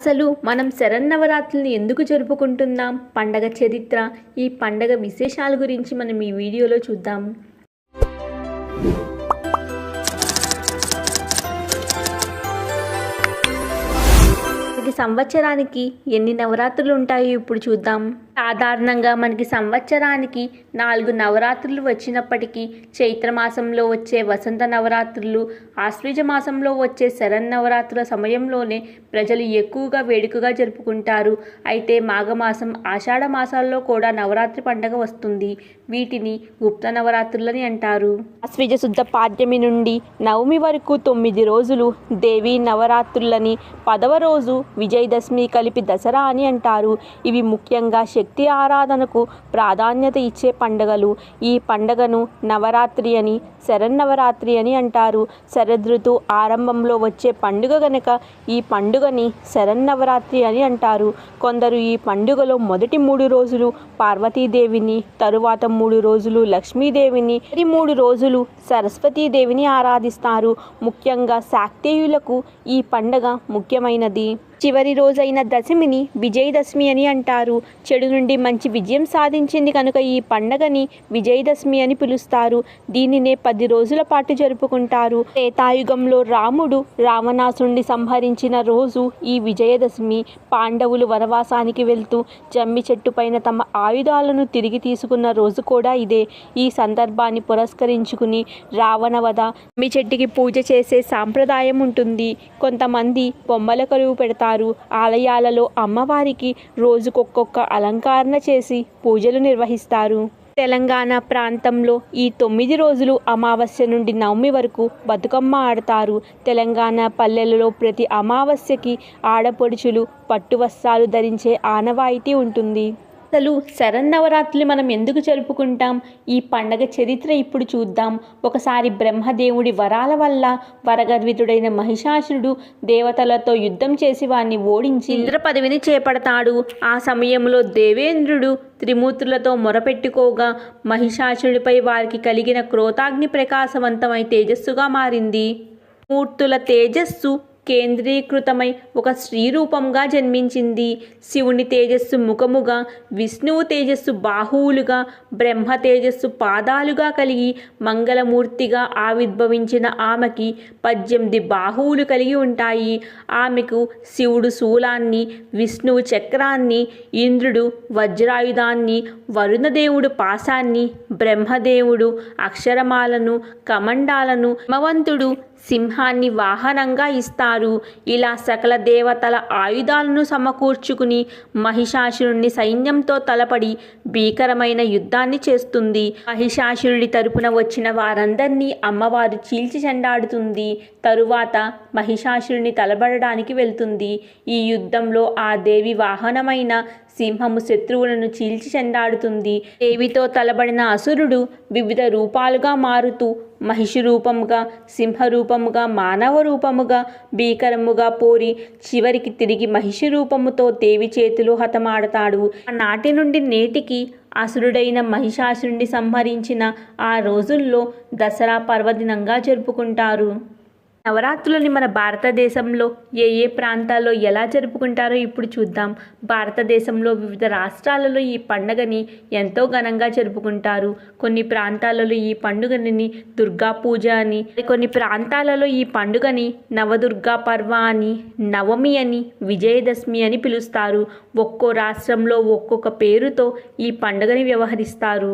అసలు మనం శరన్నవరాత్రులను ఎందుకు జరుపుకుంటున్నాం? పండగ చరిత్ర ఈ పండగ విశేషాల గురించి మనం ఈ వీడియోలో చూద్దాం. ప్రతి సంవత్సరానికి ఎన్ని నవరాత్రులు ఉంటాయో ఇప్పుడు చూద్దాం. సాధారణంగా మనకి సంవత్సరానికి నాలుగు నవరాత్రులు వచ్చినప్పటికీ చైత్ర మాసంలో వచ్చే వసంత నవరాత్రులు ఆశ్వీజ మాసంలో వచ్చే శరన్నవరాత్రుల సమయంలోనే ప్రజలు ఎక్కువగా వేడుకగా జరుపుకుంటారు. అయితే మాఘమాసం ఆషాఢ మాసాల్లో కూడా నవరాత్రి పండగ వస్తుంది. వీటిని గుప్త నవరాత్రులని అంటారు. ఆశ్వీజ శుద్ధ పాడ్యమి నుండి నవమి వరకు తొమ్మిది రోజులు దేవీ నవరాత్రులని పదవ రోజు విజయదశమి కలిపి దసరా అని అంటారు. ఇవి ముఖ్యంగా శక్తి ఆరాధనకు ప్రాధాన్యత ఇచ్చే పండుగలు. ఈ పండుగను నవరాత్రి అని శరన్నవరాత్రి అని అంటారు. శరదృతు ఆరంభంలో వచ్చే పండుగ గనక ఈ పండుగని శరన్నవరాత్రి అని అంటారు. కొందరు ఈ పండుగలో మొదటి మూడు రోజులు పార్వతీదేవిని తరువాత మూడు రోజులు లక్ష్మీదేవిని మరి మూడు రోజులు సరస్వతీదేవిని ఆరాధిస్తారు. ముఖ్యంగా శాక్తేయులకు ఈ పండగ ముఖ్యమైనది. చివరి రోజైన దశమిని విజయదశమి అని అంటారు. చెడు నుండి మంచి విజయం సాధించింది కనుక ఈ పండగని విజయదశమి అని పిలుస్తారు. దీనినే పది రోజుల పాటు జరుపుకుంటారు. త్రేతాయుగంలో రాముడు రావణాసురుణ్ణి సంహరించిన రోజు ఈ విజయదశమి. పాండవులు వనవాసానికి వెళ్తూ జమ్మి చెట్టు పైన తమ ఆయుధాలను తిరిగి తీసుకున్న రోజు కూడా ఇదే. ఈ సందర్భాన్ని పురస్కరించుకుని రావణవధ జమ్మి చెట్టుకి పూజ చేసే సాంప్రదాయం ఉంటుంది. కొంతమంది బొమ్మల కరువు పెడతారు. ఆలయాలలో అమ్మవారికి రోజుకొక్కొక్క అలంకరణ చేసి పూజలు నిర్వహిస్తారు. తెలంగాణ ప్రాంతంలో ఈ తొమ్మిది రోజులు అమావాస్య నుండి నవమి వరకు బతుకమ్మ ఆడతారు. తెలంగాణ పల్లెలలో ప్రతి అమావాస్యకి ఆడపడుచులు పట్టు వస్త్రాలు ధరించే ఆనవాయితీ ఉంటుంది. అసలు శరన్నవరాత్రులు మనం ఎందుకు జరుపుకుంటాం? ఈ పండగ చరిత్ర ఇప్పుడు చూద్దాం. ఒకసారి బ్రహ్మదేవుడి వరాల వల్ల వరగర్వితుడైన మహిషాసురుడు దేవతలతో యుద్ధం చేసి వారిని ఓడించి ఇంద్ర పదవిని చేపడతాడు. ఆ సమయంలో దేవేంద్రుడు త్రిమూర్తులతో మొరపెట్టుకోగా మహిషాసురుడిపై వారికి కలిగిన క్రోతాగ్ని ప్రకాశవంతమై తేజస్సుగా మారింది. మూర్తుల తేజస్సు కేంద్రీకృతమై ఒక స్త్రీ రూపంగా జన్మించింది. శివుని తేజస్సు ముఖముగా విష్ణువు తేజస్సు బాహువులుగా బ్రహ్మ తేజస్సు పాదాలుగా కలిగి మంగళమూర్తిగా ఆవిర్భవించిన ఆమెకి పద్దెనిమిది బాహువులు కలిగి ఉంటాయి. ఆమెకు శివుడు శూలాన్ని విష్ణువు చక్రాన్ని ఇంద్రుడు వజ్రాయుధాన్ని వరుణదేవుడు పాశాన్ని బ్రహ్మదేవుడు అక్షరమాలను కమండాలను హిమవంతుడు సింహాన్ని వాహనంగా ఇస్తారు. ఇలా సకల దేవతల ఆయుధాలను సమకూర్చుకుని మహిషాసురుణ్ణి సైన్యంతో తలపడి భీకరమైన యుద్ధాన్ని చేస్తుంది. మహిషాసురుడి తరపున వచ్చిన వారందరినీ అమ్మవారు చీల్చి చెండాడుతుంది. తరువాత మహిషాసురుని తలబడడానికి వెళ్తుంది. ఈ యుద్ధంలో ఆ దేవి వాహనమైన సింహము శత్రువులను చీల్చి చెండాడుతుంది. దేవితో తలబడిన అసురుడు వివిధ రూపాలుగా మారుతూ మహిషి రూపముగా సింహ రూపముగా మానవ రూపముగా భీకరముగా పోరి చివరికి తిరిగి మహిషి రూపముతో దేవి చేతిలో హతమాడతాడు. నాటి నుండి నేటికి అసురుడైన మహిషాసురుడిని సంహరించిన ఆ రోజుల్లో దసరా పర్వదినంగా జరుపుకుంటారు. నవరాత్రులని మన భారతదేశంలో ఏ ఏ ప్రాంతాల్లో ఎలా జరుపుకుంటారో ఇప్పుడు చూద్దాం. భారతదేశంలో వివిధ రాష్ట్రాలలో ఈ పండుగని ఎంతో ఘనంగా జరుపుకుంటారు. కొన్ని ప్రాంతాలలో ఈ పండుగని దుర్గా పూజ అని కొన్ని ప్రాంతాలలో ఈ పండుగని నవదుర్గా పర్వ అని నవమి అని విజయదశమి అని పిలుస్తారు. ఒక్కో రాష్ట్రంలో ఒక్కొక్క పేరుతో ఈ పండుగని వ్యవహరిస్తారు.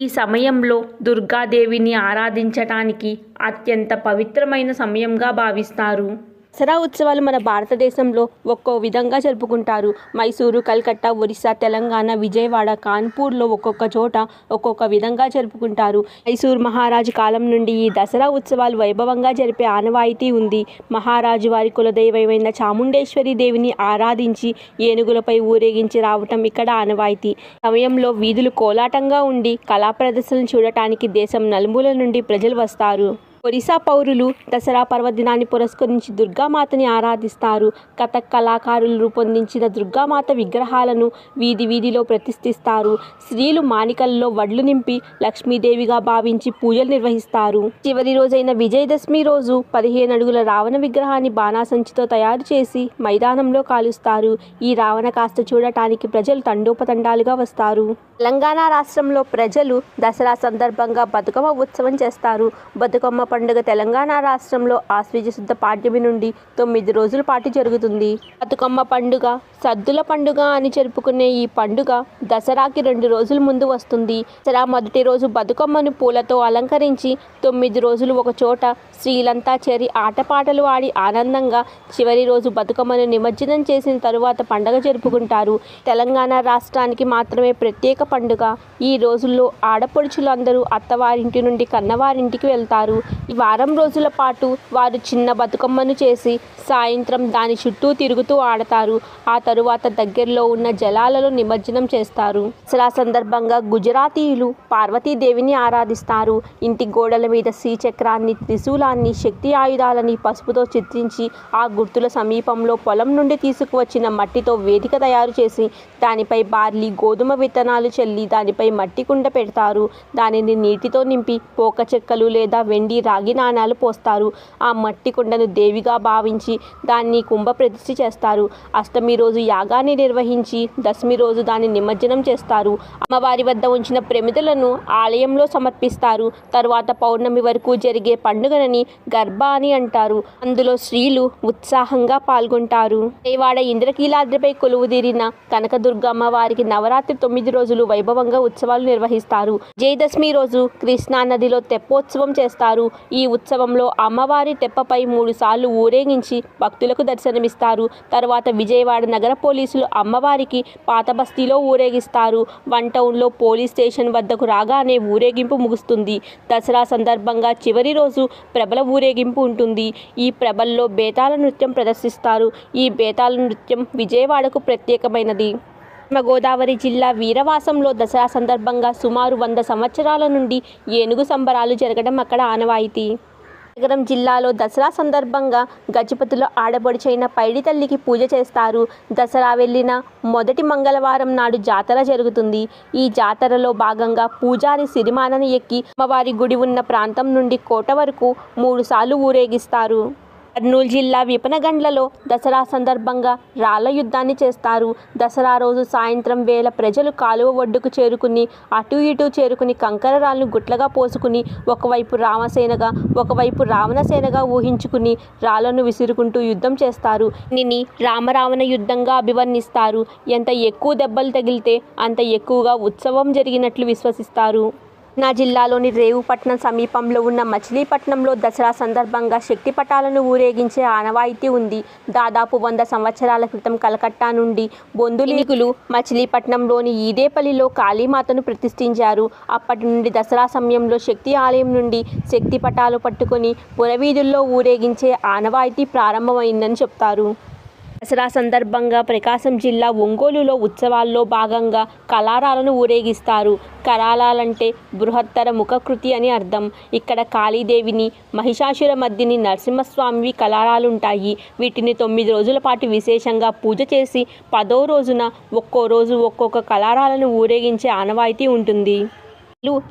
ఈ సమయంలో దుర్గాదేవిని ఆరాధించటానికి అత్యంత పవిత్రమైన సమయంగా భావిస్తారు. దసరా ఉత్సవాలు మన భారతదేశంలో ఒక్కో విధంగా జరుపుకుంటారు. మైసూరు కల్కట్టా ఒరిస్సా తెలంగాణ విజయవాడ కాన్పూర్లో ఒక్కొక్క చోట ఒక్కొక్క విధంగా జరుపుకుంటారు. మైసూరు మహారాజు కాలం నుండి ఈ దసరా ఉత్సవాలు వైభవంగా జరిపే ఆనవాయితీ ఉంది. మహారాజు వారి కులదైవమైన చాముండేశ్వరి దేవిని ఆరాధించి ఏనుగులపై ఊరేగించి రావటం ఇక్కడ ఆనవాయితీ. సమయంలో వీధులు కోలాటంగా ఉండి కళా ప్రదర్శనలు చూడటానికి దేశం నలుమూల నుండి ప్రజలు వస్తారు. ఒరిస్సా పౌరులు దసరా పర్వదినాన్ని పురస్కరించి దుర్గామాతని ఆరాధిస్తారు. కథక్ కళాకారులు రూపొందించిన దుర్గామాత విగ్రహాలను వీధి వీధిలో ప్రతిష్ఠిస్తారు. స్త్రీలు మాణికల్లో వడ్లు నింపి లక్ష్మీదేవిగా భావించి పూజలు నిర్వహిస్తారు. చివరి రోజైన విజయదశమి రోజు పదిహేను అడుగుల రావణ విగ్రహాన్ని బాణాసంచితో తయారు చేసి మైదానంలో కాలుస్తారు. ఈ రావణ కాస్త చూడటానికి ప్రజలు తండోపతండాలుగా వస్తారు. తెలంగాణ రాష్ట్రంలో ప్రజలు దసరా సందర్భంగా బతుకమ్మ ఉత్సవం చేస్తారు. బతుకమ్మ పండుగ తెలంగాణ రాష్ట్రంలో ఆశ్వీజ శుద్ధ పాఠ్యమి నుండి తొమ్మిది రోజుల పాటు జరుగుతుంది. బతుకమ్మ పండుగ సద్దుల పండుగ అని జరుపుకునే ఈ పండుగ దసరాకి రెండు రోజుల ముందు వస్తుంది. దసరా మొదటి రోజు బతుకమ్మను పూలతో అలంకరించి తొమ్మిది రోజులు ఒక చోట స్త్రీలంతా చేరి ఆటపాటలు ఆడి ఆనందంగా చివరి రోజు బతుకమ్మను నిమజ్జనం చేసిన తరువాత పండగ జరుపుకుంటారు. తెలంగాణ రాష్ట్రానికి మాత్రమే ప్రత్యేక పండుగ. ఈ రోజుల్లో ఆడపడుచులందరూ అత్తవారింటి నుండి కన్నవారింటికి వెళ్తారు. వారం రోజుల పాటు వారు చిన్న బతుకమ్మను చేసి సాయంత్రం దాని చుట్టూ తిరుగుతూ ఆడతారు. ఆ తరువాత దగ్గరలో ఉన్న జలాలలో నిమజ్జనం చేస్తారు. దసరా సందర్భంగా గుజరాతీయులు పార్వతీదేవిని ఆరాధిస్తారు. ఇంటి గోడల మీద శ్రీచక్రాన్ని త్రిశూలాన్ని శక్తి ఆయుధాలని పసుపుతో చిత్రించి ఆ గుర్తుల సమీపంలో పొలం నుండి తీసుకువచ్చిన మట్టితో వేదిక తయారు చేసి దానిపై బార్లీ గోధుమ విత్తనాలు చల్లి దానిపై మట్టి కుండ పెడతారు. దానిని నీటితో నింపి పోక చెక్కలు లేదా వెండి రా రాగి నాణాలు పోస్తారు. ఆ మట్టి కుండను దేవిగా భావించి దాన్ని కుంభ ప్రతిష్ఠ చేస్తారు. అష్టమి రోజు యాగాన్ని నిర్వహించి దశమి రోజు దాన్ని నిమజ్జనం చేస్తారు. అమ్మవారి వద్ద ఉంచిన ప్రమిదలను ఆలయంలో సమర్పిస్తారు. తరువాత పౌర్ణమి వరకు జరిగే పండుగనని గర్భ అని అంటారు. అందులో స్త్రీలు ఉత్సాహంగా పాల్గొంటారు. దేవాడ ఇంద్రకీలాద్రిపై కొలువుదీరిన కనకదుర్గమ్మ వారికి నవరాత్రి తొమ్మిది రోజులు వైభవంగా ఉత్సవాలు నిర్వహిస్తారు. విజయదశమి రోజు కృష్ణా నదిలో తెప్పోత్సవం చేస్తారు. ఈ ఉత్సవంలో అమ్మవారి తెప్పపై మూడు సార్లు ఊరేగించి భక్తులకు దర్శనమిస్తారు. తర్వాత విజయవాడ నగర పోలీసులు అమ్మవారికి పాత బస్తీలో ఊరేగిస్తారు. వన్ టౌన్లో పోలీస్ స్టేషన్ వద్దకు రాగానే ఊరేగింపు ముగుస్తుంది. దసరా సందర్భంగా చివరి రోజు ప్రబల ఊరేగింపు ఉంటుంది. ఈ ప్రభల్లో బేతాల నృత్యం ప్రదర్శిస్తారు. ఈ బేతాల నృత్యం విజయవాడకు ప్రత్యేకమైనది. గోదావరి జిల్లా వీరవాసంలో దసరా సందర్భంగా సుమారు వంద సంవత్సరాల నుండి ఏనుగు సంబరాలు జరగడం అక్కడ ఆనవాయితీ. నగరం జిల్లాలో దసరా సందర్భంగా గజపతిలో ఆడబడిచైన పైడి తల్లికి పూజ చేస్తారు. దసరా వెళ్ళిన మొదటి మంగళవారం నాడు జాతర జరుగుతుంది. ఈ జాతరలో భాగంగా పూజారి సిరిమానను ఎక్కి అమ్మవారి గుడి ఉన్న ప్రాంతం నుండి కోట వరకు మూడుసార్లు ఊరేగిస్తారు. కర్నూలు జిల్లా విపనగండ్లలో దసరా సందర్భంగా రాళ్ళ యుద్ధాన్ని చేస్తారు. దసరా రోజు సాయంత్రం వేళ ప్రజలు కాలువ ఒడ్డుకు చేరుకుని అటు ఇటు చేరుకుని కంకర రాళ్ళను గుట్లగా పోసుకుని ఒకవైపు రామసేనగా ఒకవైపు రావణసేనగా ఊహించుకుని రాళ్ళను విసురుకుంటూ యుద్ధం చేస్తారు. దీనిని రామరావణ యుద్ధంగా అభివర్ణిస్తారు. ఎంత ఎక్కువ దెబ్బలు తగిలితే అంత ఎక్కువగా ఉత్సవం జరిగినట్లు విశ్వసిస్తారు. నా జిల్లాలోని రేవుపట్నం సమీపంలో ఉన్న మచిలీపట్నంలో దసరా సందర్భంగా శక్తి పటాలను ఊరేగించే ఆనవాయితీ ఉంది. దాదాపు వంద సంవత్సరాల క్రితం కలకత్తా నుండి బొందులీకులు మచిలీపట్నంలోని ఈదేపల్లిలో కాళీమాతను ప్రతిష్ఠించారు. అప్పటి నుండి దసరా సమయంలో శక్తి ఆలయం నుండి శక్తి పటాలు పట్టుకొని పురవీధుల్లో ఊరేగించే ఆనవాయితీ ప్రారంభమైందని చెప్తారు. దసరా సందర్భంగా ప్రకాశం జిల్లా ఒంగోలులో ఉత్సవాల్లో భాగంగా కళారాలను ఊరేగిస్తారు. కరాలాలంటే బృహత్తర ముఖకృతి అని అర్థం. ఇక్కడ కాళీదేవిని మహిషాసుర మధ్యని నరసింహస్వామివి కళారాలుంటాయి. వీటిని తొమ్మిది రోజుల పాటు విశేషంగా పూజ చేసి పదో రోజున ఒక్కో రోజు ఒక్కొక్క కళారాలను ఊరేగించే ఆనవాయితీ ఉంటుంది.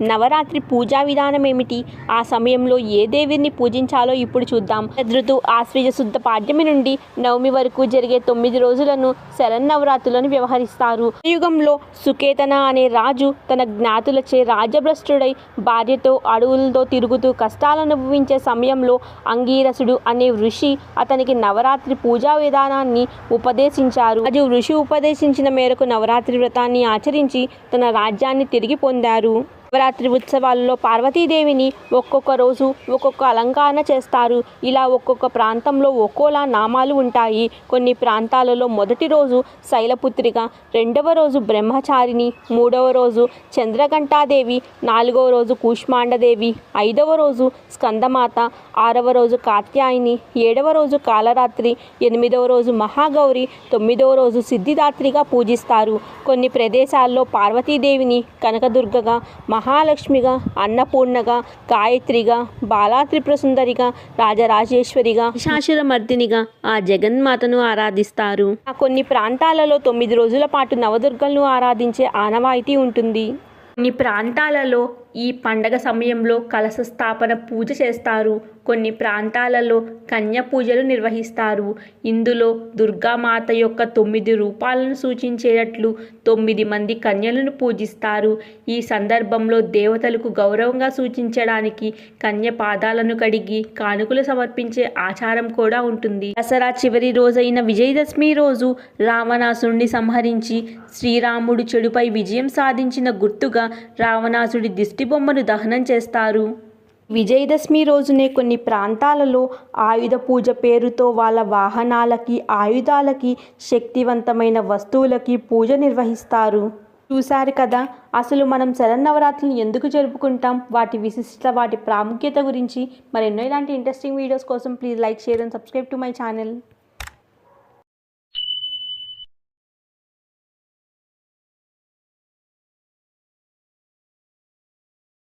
నవరాత్రి పూజా విధానం ఏమిటి ఆ సమయంలో ఏ దేవిని పూజించాలో ఇప్పుడు చూద్దాం. శరదృతు ఆశ్వీజ శుద్ధ పాడ్యమి నుండి నవమి వరకు జరిగే తొమ్మిది రోజులను శరన్నవరాత్రులను వ్యవహరిస్తారు. యుగంలో సుకేతన అనే రాజు తన జ్ఞాతులచే రాజభ్రష్టుడై భార్యతో అడవులతో తిరుగుతూ కష్టాలు అనుభవించే సమయంలో అంగీరసుడు అనే ఋషి అతనికి నవరాత్రి పూజా విధానాన్ని ఉపదేశించారు. రాజు ఋషి ఉపదేశించిన మేరకు నవరాత్రి వ్రతాన్ని ఆచరించి తన రాజ్యాన్ని తిరిగి పొందారు. శివరాత్రి ఉత్సవాల్లో పార్వతీదేవిని ఒక్కొక్క రోజు ఒక్కొక్క అలంకరణ చేస్తారు. ఇలా ఒక్కొక్క ప్రాంతంలో ఒక్కోలా నామాలు ఉంటాయి. కొన్ని ప్రాంతాలలో మొదటి రోజు శైలపుత్రిగా రెండవ రోజు బ్రహ్మచారిని మూడవ రోజు చంద్రఘంటాదేవి నాలుగవ రోజు కూష్మాండదేవి ఐదవ రోజు స్కందమాత ఆరవ రోజు కాత్యాయిని ఏడవ రోజు కాలరాత్రి ఎనిమిదవ రోజు మహాగౌరి తొమ్మిదవ రోజు సిద్ధిదాత్రిగా పూజిస్తారు. కొన్ని ప్రదేశాల్లో పార్వతీదేవిని కనకదుర్గగా మహా మహాలక్ష్మిగా అన్నపూర్ణగా గాయత్రిగా బాలాత్రిప్రసుందరిగా రాజరాజేశ్వరిగా శాశురమర్దినిగా ఆ జగన్మాతను ఆరాధిస్తారు. ఆ కొన్ని ప్రాంతాలలో తొమ్మిది రోజుల పాటు నవదుర్గలను ఆరాధించే ఆనవాయితీ ఉంటుంది. కొన్ని ప్రాంతాలలో ఈ పండగ సమయంలో కలశ స్థాపన పూజ చేస్తారు. కొన్ని ప్రాంతాలలో కన్య పూజలు నిర్వహిస్తారు. ఇందులో దుర్గామాత యొక్క తొమ్మిది రూపాలను సూచించేటట్లు తొమ్మిది మంది కన్యలను పూజిస్తారు. ఈ సందర్భంలో దేవతలకు గౌరవంగా సూచించడానికి కన్య పాదాలను కడిగి కానుకలు సమర్పించే ఆచారం కూడా ఉంటుంది. దసరా చివరి రోజైన విజయదశమి రోజు రావణాసుడిని సంహరించి శ్రీరాముడు చెడుపై విజయం సాధించిన గుర్తుగా రావణాసుడి దిష్టి బొమ్మను దహనం చేస్తారు. విజయదశమి రోజునే కొన్ని ప్రాంతాలలో ఆయుధ పూజ పేరుతో వాళ్ళ వాహనాలకి ఆయుధాలకి శక్తివంతమైన వస్తువులకి పూజ నిర్వహిస్తారు. చూశారు కదా అసలు మనం శరన్నవరాత్రులను ఎందుకు జరుపుకుంటాం? వాటి విశిష్టత వాటి ప్రాముఖ్యత గురించి మరెన్నో ఇలాంటి ఇంట్రెస్టింగ్ వీడియోస్ కోసం please like share and subscribe to my channel